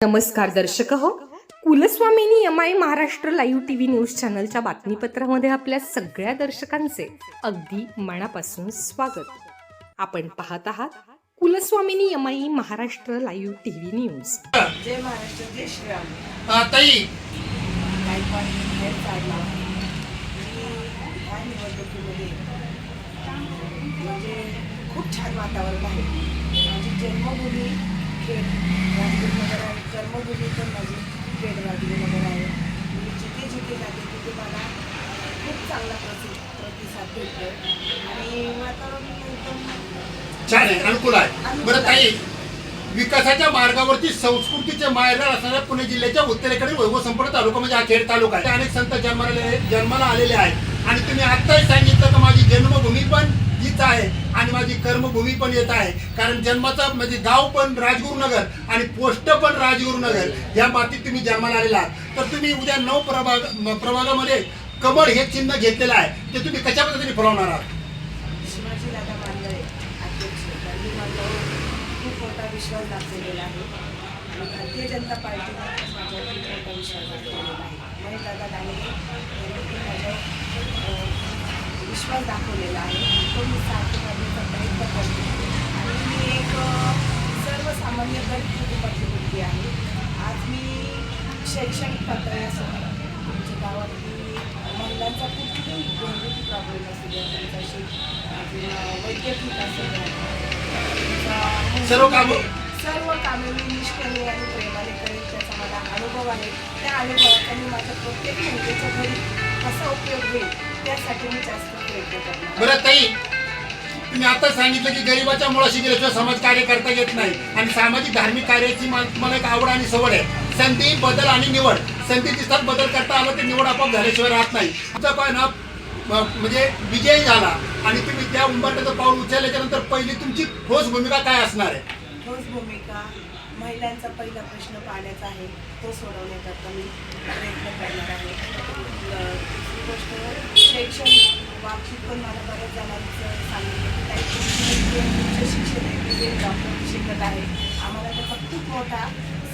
नमस्कार दर्शक हो. Kulswamini M I Maharashtra live T V news चॅनलच्या बातमीपत्रामध्ये आपल्या सगळ्या दर्शकांचे अगदी मनापासून स्वागत. आपण पाहत आहात Kulswamini M I Maharashtra live T V news. जय महाराष्ट्र जय श्रीराम. ताई. गायकवाड निवडणुकीमध्ये म्हणजे खूप छान वातावरण आहे. माझी जन्मभूमी राजगुरुनगर आहे कर्मभूमी पण माझी राजगुरुनगर आहे. मी जिथे जिथे जाते तिथे मला खूप चांगला प्रति प्रतिसाद भेटतो आणि वातावरण एकदम छान आहे अनुकूल आहे. बरं ताई विकासाच्या मार्गावरती संस्कृतीचे मायदार असणाऱ्या पुणे जिल्ह्याच्या उत्तरेकडील वैभव संपूर्ण तालुका म्हणजे हा खेड तालुका आहे. अनेक संत जन्माला जन्माला आलेले आहेत. आणि तुम्ही आत्ताही सांगितलं की माझी जन्मभूमी पण हीच आहे आणि जन्मभूमी पण येत आहे. कारण जन्माचा म्हणजे गाव पण राजगुरुनगर आणि पोस्ट पण राजगुरुनगर या मातीत तुम्ही जन्माला आलेला आहात. तर तुम्ही उद्या नऊ प्रभाग प्रभागामध्ये कमळ हे चिन्ह घेतलेलं आहे. ते तुम्ही कशा पद्धतीने फुलवणार आहात? विश्वास दाखवलेला आहे. आणि भारतीय जनता पार्टीला माझ्यावर मोठा विश्वास दाखवलेला आहे. महेश दादा दानवे यांनी माझ्यावर विश्वास दाखवलेला आहे. तो मी सार्थ प्रयत्न करते आणि मी एक सर्वसामान्य गरीब कुटुंबातली मुलगी आहे आज मी शैक्षणिक पातळीसह आमच्या गावातली महिलांचा कुठलीही घरगुती प्रॉब्लेम असू द्या वैद्यकीय त्यांचा सर्व कामं? सर्व कामे मी निष्ठेने आणि प्रेमाने करेन त्याचा मला अनुभव आहे त्या अनुभवाचा मी माझ्या प्रत्येक महिलेच्या घरी कसा उपयोग होईल त्यासाठी मी जास्त प्रयत्न करणार बरं ताई तुम्ही आता सांगितलं की गरिबाच्या मुळाशी गेल्याशिवाय समाज कार्य करता येत नाही. आणि सामाजिक धार्मिक कार्याची मा- तुम्हाला एक आवड आणि सवड आहे. संधी बदल आणि निवड. संधी दिसतात बदल करता आलं तर निवड आपोआप झाल्याशिवाय राहत नाही. तुमचा पण ना म्हणजे विजय झाला. आणि तुम्ही त्या उंबरट्याचं पाऊल उचलल्याच्या नंतर पहिली तुमची ठोस भूमिका काय असणार आहे? ठोस भूमिका महिलांचा पहिला प्रश्न पाण्याचा आहे. तो सोडवण्याकरता मी प्रयत्न करणार आहे. दुसरी गोष्ट शैक्षणिक बाबतीत पण मला बऱ्याच जणांचं सांगितलं. उच्च शिक्षण आहे डॉक्टर शिकत आहे आम्हाला त्याचा खूप मोठा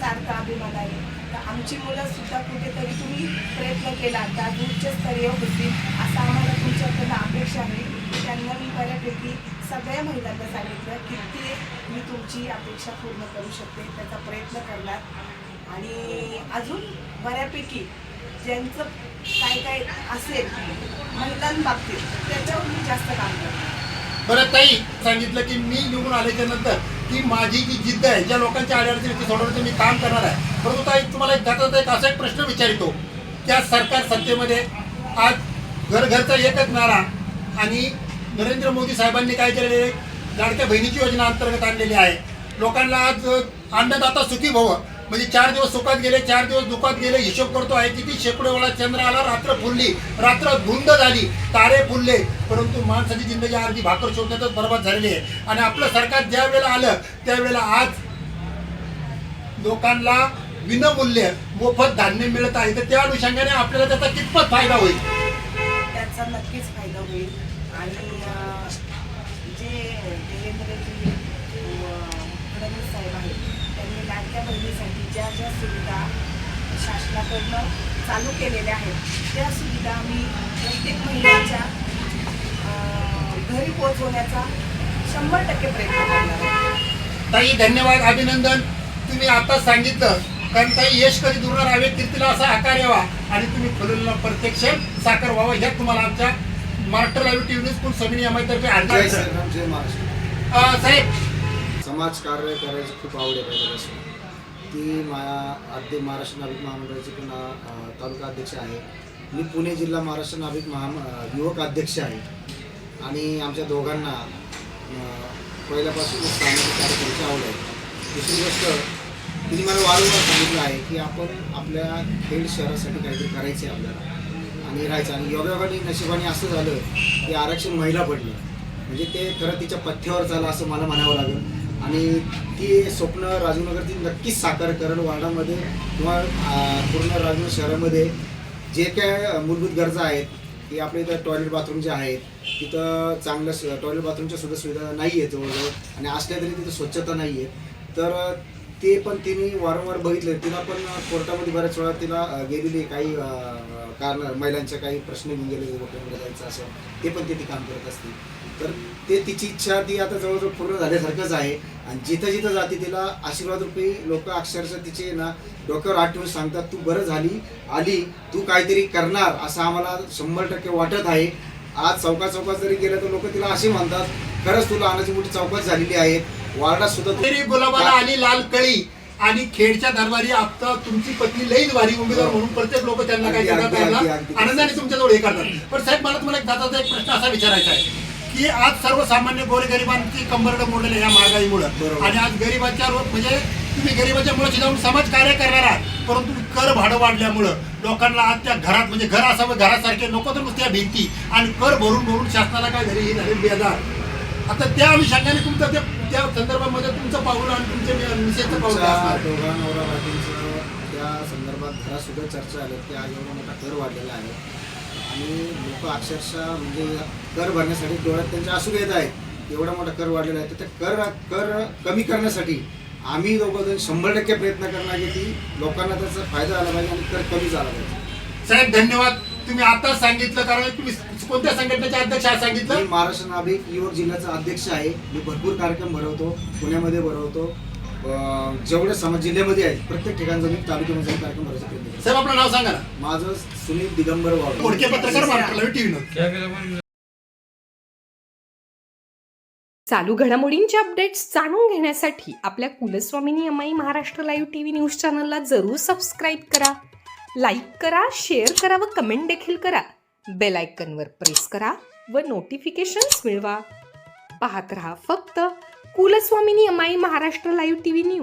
सारखा अभिमान आहे. तर आमची मुलं सुद्धा कुठेतरी तुम्ही प्रयत्न केला तर आज उच्चस्तरीय होतील असं आम्हाला तुमच्याकडनं अपेक्षा आहे त्यांना मी बऱ्यापैकी सगळ्या महिलांना सांगितलं की ते मी तुमची अपेक्षा पूर्ण करू शकते. त्याचा प्रयत्न करणार. आणि अजून बऱ्यापैकी ज्यांचं काय काय असेल महिलांबाबतीत त्याच्यावर मी जास्त काम करतो बरं ताई सांगितलं की मी निवडून आल्याच्यानंतर की माझी जी जिद्द आहे ज्या लोकांच्या अडचणी ती सोडवण्याचं मी काम करणार आहे. परंतु ताई तुम्हाला एक जाता एक असा एक प्रश्न विचारितो. त्या सरकार सत्तेमध्ये आज घर घरचा एकच नारा आणि नरेंद्र मोदी साहेबांनी काय केलेले लाडक्या बहिणीची योजना अंतर्गत आणलेली आहे. लोकांना आज अन्नदाता सुखी भव म्हणजे चार दिवस सुखात गेले चार दिवस दुखात गेले हिशोब करतो आहे किती शेकडो वेळा चंद्र आला रात्र फुलली रात्र धुंद झाली तारे फुलले परंतु माणसाची जिंदगी अर्धी भाकर शोधण्यातच बरबाद झालेली आहे. आणि आपलं सरकार ज्या वेळेला आलं त्यावेळेला आज लोकांना विनामूल्य मोफत धान्य मिळत आहे. तर त्या अनुषंगाने आपल्याला त्याचा कितपत फायदा होईल? त्याचा नक्कीच फायदा होईल. आणि जे देवेंद्रजी फडणवीस साहेब आहेत त्यांनी लाडक्या बहिणीसाठी ज्या ज्या सुविधा शासनाकडनं चालू केलेल्या आहेत त्या सुविधा आम्ही प्रत्येक महिन्याच्या घरी पोहोचवण्याचा शंभर टक्के प्रयत्न करणार आहोत ताई धन्यवाद अभिनंदन. तुम्ही आता सांगितलं कारण ताई यश कधी दूर राहावे कीर्तीला असा आकार यावा. आणि तुम्ही फुललेला प्रत्यक्ष साकार व्हावा ह्या तुम्हाला आमच्या महाराष्ट्र लाईव्ह टीव्ही न्यूज पूर्ण समिनी तर्फे महाराष्ट्र. अं, साहेब समाज कार्य करायची खूप आवड आहे पहिल्यापासून ती माया आद्य महाराष्ट्र नाभिक महामंडळाची पण तालुका अध्यक्ष आहे. मी पुणे जिल्हा महाराष्ट्र नाभिक महा युवक अध्यक्ष आहे. आणि आमच्या दोघांना पहिल्यापासून सामाजिक कार्य करायची आवड आहे. दुसरी गोष्ट तिने मला वारंवार सांगितलं आहे की आपण आपल्या खेड शहरासाठी काहीतरी करायचे आपल्याला. आणि राहायचं. आणि योगायोगाने नशिबाने असं झालं की आरक्षण महिला पडलं. म्हणजे ते खरं तिच्या पथ्यावर झालं असं मला म्हणावं लागेल. आणि ती स्वप्न राजूनगरची नक्कीच साकार करेल वार्डामध्ये किंवा पूर्ण राजूनगर शहरामध्ये जे काय मूलभूत गरजा आहेत की आपल्या इथं टॉयलेट बाथरूम जे आहेत तिथं चांगलं टॉयलेट बाथरूमच्या सुद्धा सुविधा नाही आहेत जवळजवळ आणि असल्या तरी तिथं स्वच्छता नाही आहे तर ते पण तिने वारंवार बघितले. तिला पण कोर्टामध्ये बऱ्याच वेळा तिला गेलेली काही कारण महिलांचे काही प्रश्न घेऊन गेले जायचं असं ते पण ते काम करत असतील. तर ते तिची इच्छा ती आता जवळजवळ पूर्ण झाल्यासारखंच आहे. आणि जिथं जिथं जाते तिला आशीर्वाद रुपये लोक अक्षरशः तिचे ना डोक्यावर हात ठेवून सांगतात तू बरं झाली आली तू काहीतरी करणार असं आम्हाला शंभर टक्के वाटत आहे. आज चौका चौकात जरी गेलं तर लोक तिला असे म्हणतात खरंच तुला अनाची मोठी चौकात झालेली आहे. वार्डात सुद्धा तरी गुलाबाला आली लाल कळी आणि खेडच्या दरबारी आता तुमची पत्नी लईच भारी उमेदवार म्हणून प्रत्येक लोक त्यांना काय. आनंदाने तुमच्याजवळ हे करतात. पण साहेब मला तुम्हाला एक दादाचा एक प्रश्न असा विचारायचा आहे. की आज सर्वसामान्य गोरगरिबांची कंबरड मोडलेले या महागाईमुळं. आणि आज गरिबांच्या म्हणजे तुम्ही गरिबाच्या मुळे जाऊन समाज कार्य करणार आहात परंतु कर भाडं वाढल्यामुळं लोकांना आज त्या घरात म्हणजे घर असावं घरासारखे नको तर नुसत्या भिंती आणि कर भरून भरून शासनाला काय झाले हे झाले बेजार आता त्या अनुषंगाने तुमचं ते त्या संदर्भामध्ये तुमचं पाऊल आणि तुमच्या पाऊल? दोघा नवरा बायकोंचं त्या संदर्भात घरात सुद्धा चर्चा आल्या की आज एवढा मोठा कर वाढलेला आहे आणि लोक अक्षरशः म्हणजे कर भरण्यासाठी डोळ्यात त्यांच्या असून येत आहेत. एवढा मोठा कर वाढलेला आहे. तर त्या कर कर कमी करण्यासाठी आम्ही जण शंभर टक्के प्रयत्न करणार की ती लोकांना त्याचा फायदा झाला पाहिजे आणि कर कमी झाला पाहिजे. साहेब धन्यवाद. तुम्ही आताच सांगितलं कारण तुम्ही कोणत्या संघटनेचे अध्यक्ष आहात मी सांगितलं महाराष्ट्र नाभिक युवक जिल्ह्याचा अध्यक्ष आहे. मी भरपूर कार्यक्रम भरवतो. पुण्यामध्ये भरवतो. अं, जेवढे समाज जिल्ह्यामध्ये आहेत प्रत्येक ठिकाणी जाऊन मी तालुक्यामध्ये जाऊन कार्यक्रम भरायचा प्रयत्न साहेब आपलं नाव सांगा ना. माझं सुनील दिगंबर वाघ. मोडके पत्रकार महाराष्ट्र टीव्ही चालू घडामोडींचे अपडेट्स जाणून घेण्यासाठी आपल्या कुलस्वामिनी अमाई Maharashtra live T V news चॅनलला जरूर सबस्क्राईब करा. लाईक करा शेअर करा व कमेंट देखील करा. बेल आयकनवर प्रेस करा व नोटिफिकेशन्स मिळवा. पाहत रहा फक्त कुलस्वामिनी अमाई Maharashtra live T V news.